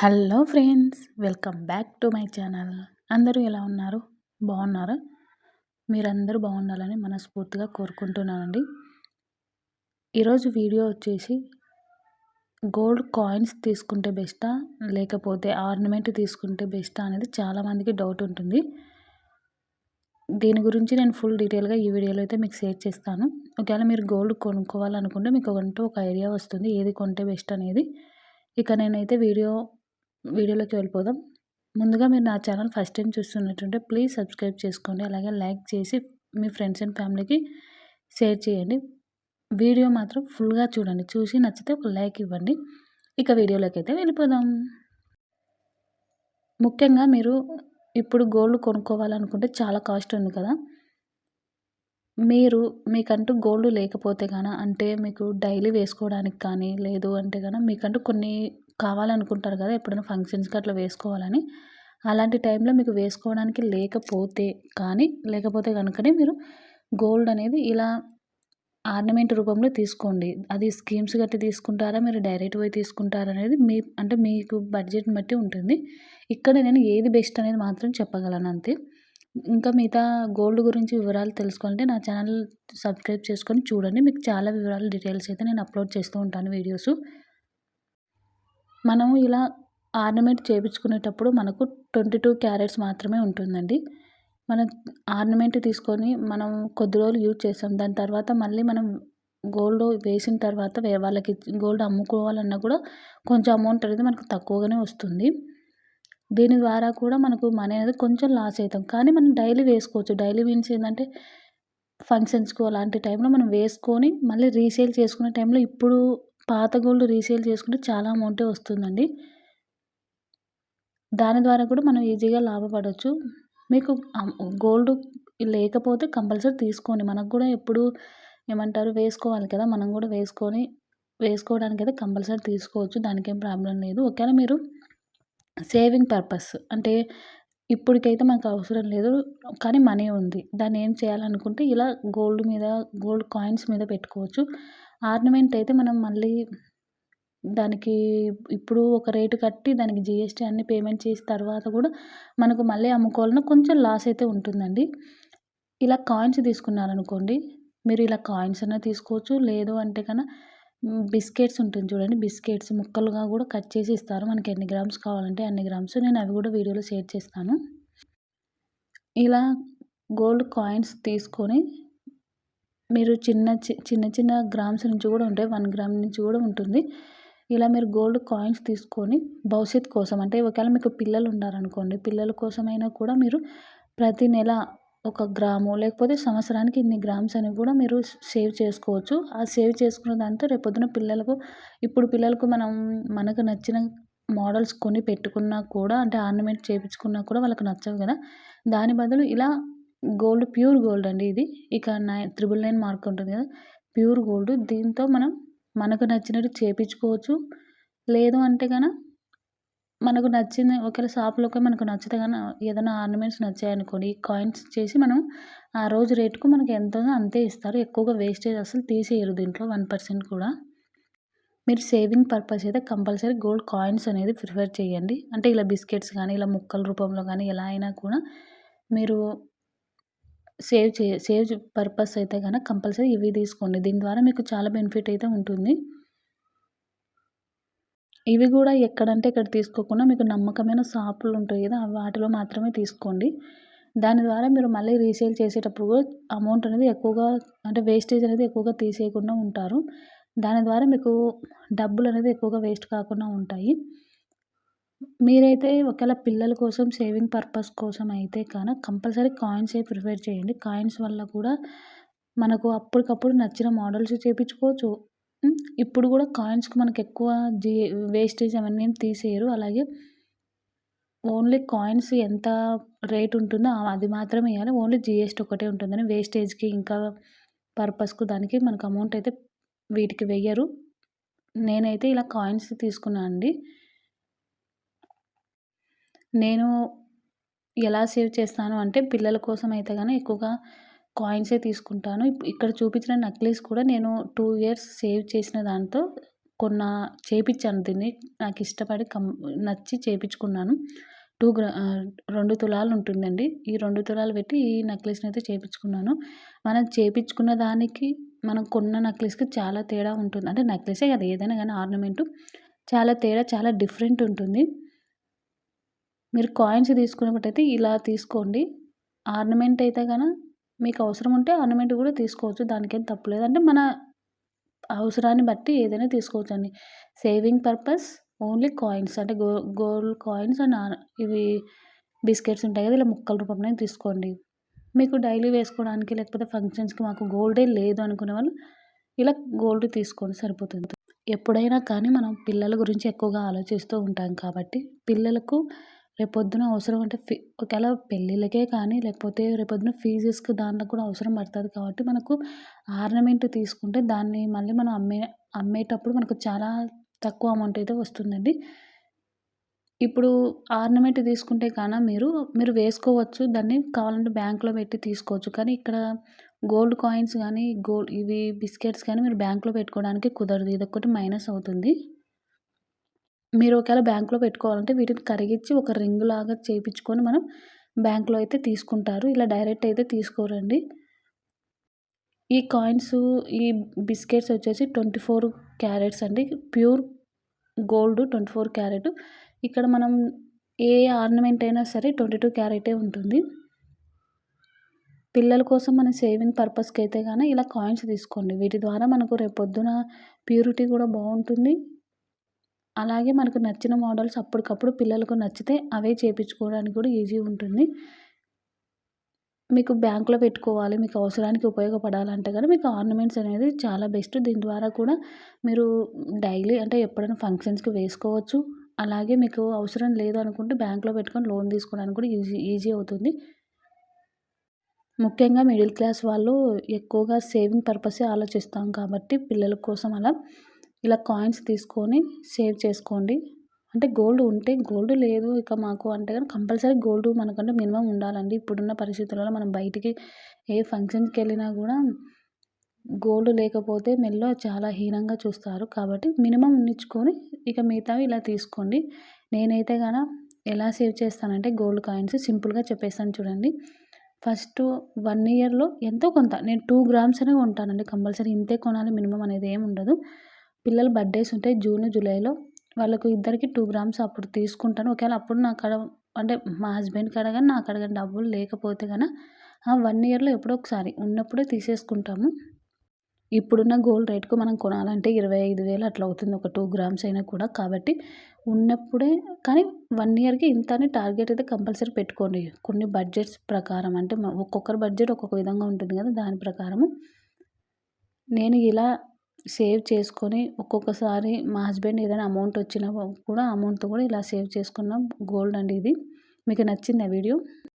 Hello friends welcome back to my channel. అందరూ ఎలా ఉన్నారు? బాగున్నారా? మీరందరూ బాగుండాలని మనస్ఫూర్తిగా కోరుకుంటున్నానండి. ఈరోజు వీడియో వచ్చేసి గోల్డ్ కాయిన్స్ తీసుకుంటే బెస్టా? లేకపోతే ఆర్నమెంట్ తీసుకుంటే బెస్టా అనేది చాలామందికి డౌట్ ఉంటుంది. దీని గురించి నేను ఫుల్ డీటెయిల్గా ఈ వీడియోలో అయితే మీకు షేర్ చేస్తాను. ఒకవేళ మీరు గోల్డ్ కొనుక్కోవాలనుకుంటే మీకు అంటూ ఒక ఐడియా వస్తుంది ఏది కొంటే బెస్ట్ అనేది. ఇక నేనైతే వీడియో వీడియోలోకి వెళ్ళిపోదాం. ముందుగా మీరు నా ఛానల్ ఫస్ట్ టైం చూస్తున్నట్టుంటే ప్లీజ్ సబ్స్క్రైబ్ చేసుకోండి. అలాగే లైక్ చేసి మీ ఫ్రెండ్స్ అండ్ ఫ్యామిలీకి షేర్ చేయండి. వీడియో మాత్రం ఫుల్గా చూడండి. చూసి నచ్చితే ఒక లైక్ ఇవ్వండి. ఇక వీడియోలోకి అయితే వెళ్ళిపోదాం. ముఖ్యంగా మీరు ఇప్పుడు గోల్డ్ కొనుక్కోవాలనుకుంటే చాలా కాస్ట్ ఉంది కదా. మీరు మీకంటూ గోల్డ్ లేకపోతే కానీ అంటే మీకు డైలీ వేసుకోవడానికి కానీ లేదు అంటే కానీ మీకంటూ కొన్ని కావాలనుకుంటారు కదా ఎప్పుడైనా ఫంక్షన్స్కి అట్లా వేసుకోవాలని. అలాంటి టైంలో మీకు వేసుకోవడానికి లేకపోతే కానీ లేకపోతే కనుకనే మీరు గోల్డ్ అనేది ఇలా ఆర్నమెంట్ రూపంలో తీసుకోండి. అది స్కీమ్స్ గట్టి తీసుకుంటారా మీరు డైరెక్ట్ పోయి తీసుకుంటారా అనేది మీ అంటే మీకు బడ్జెట్ని బట్టి ఉంటుంది. ఇక్కడ నేను ఏది బెస్ట్ అనేది మాత్రం చెప్పగలను అంతే. ఇంకా మిగతా గోల్డ్ గురించి వివరాలు తెలుసుకోవాలంటే నా ఛానల్ సబ్స్క్రైబ్ చేసుకొని చూడండి. మీకు చాలా వివరాలు డీటెయిల్స్ అయితే నేను అప్లోడ్ చేస్తూ ఉంటాను వీడియోస్. మనము ఇలా ఆర్నమెంట్ చేయించుకునేటప్పుడు మనకు ట్వంటీ టూ క్యారెట్స్ మాత్రమే ఉంటుందండి. మనం ఆర్నమెంట్ తీసుకొని మనం కొద్ది రోజులు యూజ్ చేస్తాం. దాని తర్వాత మళ్ళీ మనం గోల్డ్ వేసిన తర్వాత వేరే వాళ్ళకి గోల్డ్ అమ్ముకోవాలన్నా కూడా కొంచెం అమౌంట్ అనేది మనకు తక్కువగానే వస్తుంది. దీని ద్వారా కూడా మనకు మనీ అనేది కొంచెం లాస్ అవుతాం. కానీ మనం డైలీ వేసుకోవచ్చు. డైలీ మీన్స్ ఏంటంటే ఫంక్షన్స్కు అలాంటి టైంలో మనం వేసుకొని మళ్ళీ రీసేల్ చేసుకునే టైంలో ఇప్పుడు పాత గోల్డ్ రీసేల్ చేసుకుంటే చాలా అమౌంటే వస్తుందండి. దాని ద్వారా కూడా మనం ఈజీగా లాభపడవచ్చు మీకు గోల్డ్ లేకపోతే కంపల్సరీ తీసుకోండి. మనకు కూడా ఎప్పుడు ఏమంటారు? వేసుకోవాలి కదా? మనం కూడా వేసుకొని వేసుకోవడానికి అయితే కంపల్సరీ తీసుకోవచ్చు. దానికేం ప్రాబ్లం లేదు. ఒకవేళ మీరు సేవింగ్ పర్పస్ అంటే ఇప్పటికైతే మనకు అవసరం లేదు. కానీ మనీ ఉంది. దాన్ని ఏం చేయాలనుకుంటే ఇలా గోల్డ్ మీద గోల్డ్ కాయిన్స్ మీద పెట్టుకోవచ్చు. ఆర్నమెంట్ అయితే మనం మళ్ళీ దానికి ఇప్పుడు ఒక రేటు కట్టి దానికి జిఎస్టీ అన్ని పేమెంట్ చేసిన తర్వాత కూడా మనకు మళ్ళీ అమ్ముకోవాలన్నా కొంచెం లాస్ అయితే ఉంటుందండి. ఇలా కాయిన్స్ తీసుకున్నారనుకోండి మీరు ఇలా కాయిన్స్ అయినా తీసుకోవచ్చు. లేదు అంటే కన్నా బిస్కెట్స్ ఉంటుంది చూడండి బిస్కెట్స్ ముక్కలుగా కూడా కట్ చేసి ఇస్తారు. మనకి ఎన్ని గ్రామ్స్ కావాలంటే అన్ని గ్రామ్స్. నేను అవి కూడా వీడియోలో షేర్ చేస్తాను. ఇలా గోల్డ్ కాయిన్స్ తీసుకొని మీరు చిన్న చిన్న చిన్న గ్రామ్స్ నుంచి కూడా ఉంటాయి. వన్ గ్రామ్ నుంచి కూడా ఉంటుంది. ఇలా మీరు గోల్డ్ కాయిన్స్ తీసుకొని భవిష్యత్ కోసం అంటే ఒకవేళ మీకు పిల్లలు ఉన్నారనుకోండి పిల్లల కోసమైనా కూడా మీరు ప్రతి నెల ఒక గ్రాము లేకపోతే సంవత్సరానికి ఇన్ని గ్రామ్స్ అని కూడా మీరు సేవ్ చేసుకోవచ్చు. ఆ సేవ్ చేసుకున్న దాంతో రేపొద్దున పిల్లలకు ఇప్పుడు పిల్లలకు మనం మనకు నచ్చిన మోడల్స్ కొని పెట్టుకున్నా కూడా అంటే ఆర్నమెంట్ చేయించుకున్నా కూడా వాళ్ళకి నచ్చవు కదా. దాని బదులు ఇలా గోల్డ్ ప్యూర్ గోల్డ్ అండి ఇది. ఇక నైన్ త్రిబుల్ నైన్ మార్క్ ఉంటుంది కదా. ప్యూర్ గోల్డ్ దీంతో మనం మనకు నచ్చినట్టు చేయించుకోవచ్చు లేదు అంటే కనుక మనకు నచ్చింది ఒకవేళ షాప్లోకి మనకు నచ్చితే కానీ ఏదైనా ఆర్నమెంట్స్ నచ్చాయనుకోండి కాయిన్స్ చేసి మనం ఆ రోజు రేటుకు మనకి ఎంత అంతే ఇస్తారు. ఎక్కువగా వేస్టేజ్ అసలు తీసేయరు దీంట్లో వన్ పర్సెంట్ కూడా. మీరు సేవింగ్ పర్పస్ అయితే కంపల్సరీ గోల్డ్ కాయిన్స్ అనేది ప్రిఫర్ చేయండి. అంటే ఇలా బిస్కెట్స్ కానీ ఇలా ముక్కల రూపంలో కానీ ఎలా అయినా కూడా మీరు సేవ్ చే సేవ్ పర్పస్ అయితే కనుక కంపల్సరీ ఇవి తీసుకోండి. దీని ద్వారా మీకు చాలా బెనిఫిట్ అయితే ఉంటుంది. ఇవి కూడా ఎక్కడంటే ఇక్కడ తీసుకోకుండా మీకు నమ్మకమైన షాపులు ఉంటాయి కదా వాటిలో మాత్రమే తీసుకోండి. దాని ద్వారా మీరు మళ్ళీ రీసేల్ చేసేటప్పుడు కూడా అమౌంట్ అనేది ఎక్కువగా అంటే వేస్టేజ్ అనేది ఎక్కువగా తీసేయకుండా ఉంటారు. దాని ద్వారా మీకు డబ్బులు అనేది ఎక్కువగా వేస్ట్ కాకుండా ఉంటాయి. మీరైతే ఒకవేళ పిల్లల కోసం సేవింగ్ పర్పస్ కోసం అయితే కానీ కంపల్సరీ కాయిన్సే ప్రిఫర్ చేయండి. కాయిన్స్ వల్ల కూడా మనకు అప్పటికప్పుడు నచ్చిన మోడల్స్ చేయించుకోవచ్చు ఇప్పుడు కూడా కాయిన్స్కి మనకు ఎక్కువ జీ వేస్టేజ్ అవన్నీ ఏం తీసేయరు. అలాగే ఓన్లీ కాయిన్స్ ఎంత రేట్ ఉంటుందో అది మాత్రమే వేయాలి ఓన్లీ జిఎస్టీ ఒకటే ఉంటుందని వేస్టేజ్కి ఇంకా పర్పస్కు దానికి మనకు అమౌంట్ అయితే వీటికి వెయ్యరు. నేనైతే ఇలా కాయిన్స్ తీసుకున్నాను అండి. నేను ఎలా సేవ్ చేస్తాను అంటే పిల్లల కోసం అయితే కానీ ఎక్కువగా కాయిన్సే తీసుకుంటాను. ఇక్కడ చూపించిన నక్లీస్ కూడా నేను టూ ఇయర్స్ సేవ్ చేసిన దాంతో కొన్న చేపించాను దీన్ని నాకు ఇష్టపడి కం నచ్చి చేపించుకున్నాను టూ గ్రా రెండు తులాలు ఉంటుందండి. ఈ రెండు తులాలు పెట్టి ఈ నక్లెస్ని అయితే చేపించుకున్నాను మనం చేపించుకున్న దానికి మనం కొన్న నక్లెస్కి చాలా తేడా ఉంటుంది. అంటే నక్లెసే కదా ఏదైనా కానీ ఆర్నమెంటు. చాలా తేడా చాలా డిఫరెంట్ ఉంటుంది. మీరు కాయిన్స్ తీసుకునేటట్టయితే ఇలా తీసుకోండి. ఆర్నమెంట్ అయితే కనుక మీకు అవసరం ఉంటే ఆర్నమెంట్ కూడా తీసుకోవచ్చు. దానికేం తప్పులేదు అంటే మన అవసరాన్ని బట్టి ఏదైనా తీసుకోవచ్చు అండి సేవింగ్ పర్పస్ ఓన్లీ కాయిన్స్. అంటే గో గోల్డ్ కాయిన్స్ అండ్ ఇవి బిస్కెట్స్ ఉంటాయి కదా ఇలా ముక్కల రూపంలో తీసుకోండి. మీకు డైలీ వేసుకోవడానికి లేకపోతే ఫంక్షన్స్కి మాకు గోల్డే లేదు అనుకునే వాళ్ళు ఇలా గోల్డ్ తీసుకోండి సరిపోతుంది. ఎప్పుడైనా కానీ మనం పిల్లల గురించి ఎక్కువగా ఆలోచిస్తూ ఉంటాం కాబట్టి పిల్లలకు రేపొద్దున అవసరం అంటే ఫీ ఒకవేళ పెళ్ళిళ్ళకే కానీ లేకపోతే రేపొద్దున ఫీజెస్కి దాంట్లో కూడా అవసరం పడుతుంది కాబట్టి మనకు ఆర్నమెంట్ తీసుకుంటే దాన్ని మళ్ళీ మనం అమ్మే అమ్మేటప్పుడు మనకు చాలా తక్కువ అమౌంట్ అయితే వస్తుందండి. ఇప్పుడు ఆర్నమెంట్ తీసుకుంటే కాన మీరు మీరు వేసుకోవచ్చు దాన్ని కావాలంటే బ్యాంక్లో పెట్టి తీసుకోవచ్చు. కానీ ఇక్కడ గోల్డ్ కాయిన్స్ కానీ గోల్డ్ ఇవి బిస్కెట్స్ కానీ మీరు బ్యాంక్లో పెట్టుకోవడానికి కుదరదు. ఇది మైనస్ అవుతుంది. మీరు ఒకవేళ బ్యాంకులో పెట్టుకోవాలంటే వీటిని కరిగించి ఒక రింగ్ లాగా చేయించుకొని మనం బ్యాంకులో అయితే తీసుకుంటారు. ఇలా డైరెక్ట్ అయితే తీసుకోరండి. ఈ కాయిన్స్ ఈ బిస్కెట్స్ వచ్చేసి ట్వంటీ ఫోర్ క్యారెట్స్ అండి. Pure gold twenty four carat. ఇక్కడ మనం ఏ ఆర్నమెంట్ అయినా సరే ట్వంటీ టూ క్యారెటే ఉంటుంది. పిల్లల కోసం మన సేవింగ్ పర్పస్కి అయితే కానీ ఇలా కాయిన్స్ తీసుకోండి. వీటి ద్వారా మనకు రేపు పొద్దున ప్యూరిటీ కూడా బాగుంటుంది. అలాగే మనకు నచ్చిన మోడల్స్ అప్పటికప్పుడు పిల్లలకు నచ్చితే అవే చేయించుకోవడానికి కూడా ఈజీ ఉంటుంది. మీకు బ్యాంకులో పెట్టుకోవాలి మీకు అవసరానికి ఉపయోగపడాలంటే కానీ మీకు ఆర్నమెంట్స్ అనేది చాలా బెస్ట్. దీని ద్వారా కూడా మీరు డైలీ అంటే ఎప్పుడైనా ఫంక్షన్స్కి వేసుకోవచ్చు. అలాగే మీకు అవసరం లేదు అనుకుంటే బ్యాంకులో పెట్టుకొని లోన్ తీసుకోవడానికి కూడా ఈజీ ఈజీ అవుతుంది. ముఖ్యంగా మిడిల్ క్లాస్ వాళ్ళు ఎక్కువగా సేవింగ్ పర్పసే ఆలోచిస్తాం కాబట్టి పిల్లల కోసం అలా. ఇలా కాయిన్స్ తీసుకొని సేవ్ చేసుకోండి. అంటే గోల్డ్ ఉంటే గోల్డ్ లేదు ఇక మాకు అంటే కానీ కంపల్సరీ గోల్డ్ మనకంటే మినిమం ఉండాలండి. ఇప్పుడున్న పరిస్థితులలో మనం బయటికి ఏ ఫంక్షన్కి వెళ్ళినా కూడా గోల్డ్ లేకపోతే మెల్లో చాలా హీనంగా చూస్తారు. కాబట్టి మినిమం ఉండించుకొని ఇక మిగతావి ఇలా తీసుకోండి. నేనైతే కనుక ఎలా సేవ్ చేస్తానంటే గోల్డ్ కాయిన్స్ సింపుల్గా చెప్పేస్తాను చూడండి. ఫస్ట్ వన్ ఇయర్లో ఎంతో కొంత నేను టూ గ్రామ్స్ అనే కొంటానండి కంపల్సరీ. ఇంతే కొనాలి మినిమం అనేది ఏమి ఉండదు. పిల్లల బర్త్డేస్ ఉంటాయి జూన్ జూలైలో. వాళ్ళకు ఇద్దరికి టూ గ్రామ్స్ అప్పుడు తీసుకుంటాను. ఒకవేళ అప్పుడు నా కాడ అంటే మా హస్బెండ్ కాడ కానీ నా కాడ కానీ డబ్బులు లేకపోతే కానీ ఆ వన్ ఇయర్లో ఎప్పుడో ఒకసారి ఉన్నప్పుడే తీసేసుకుంటాము. ఇప్పుడున్న గోల్డ్ రేట్కు మనం కొనాలంటే ఇరవై ఐదు వేలు అట్లా అవుతుంది. ఒక టూ గ్రామ్స్ అయినా కూడా. కాబట్టి ఉన్నప్పుడే కానీ వన్ ఇయర్కి ఇంత అని టార్గెట్ అయితే కంపల్సరీ పెట్టుకోండి. కొన్ని బడ్జెట్స్ ప్రకారం అంటే ఒక్కొక్కరి బడ్జెట్ ఒక్కొక్క విధంగా ఉంటుంది కదా దాని ప్రకారము. నేను ఇలా సేవ్ చేసుకొని ఒక్కొక్కసారి మా హస్బెండ్ ఏదైనా అమౌంట్ వచ్చినా కూడా అమౌంట్తో కూడా ఇలా సేవ్ చేసుకున్నాం గోల్డ్ అండి ఇది. మీకు నచ్చిందా వీడియో?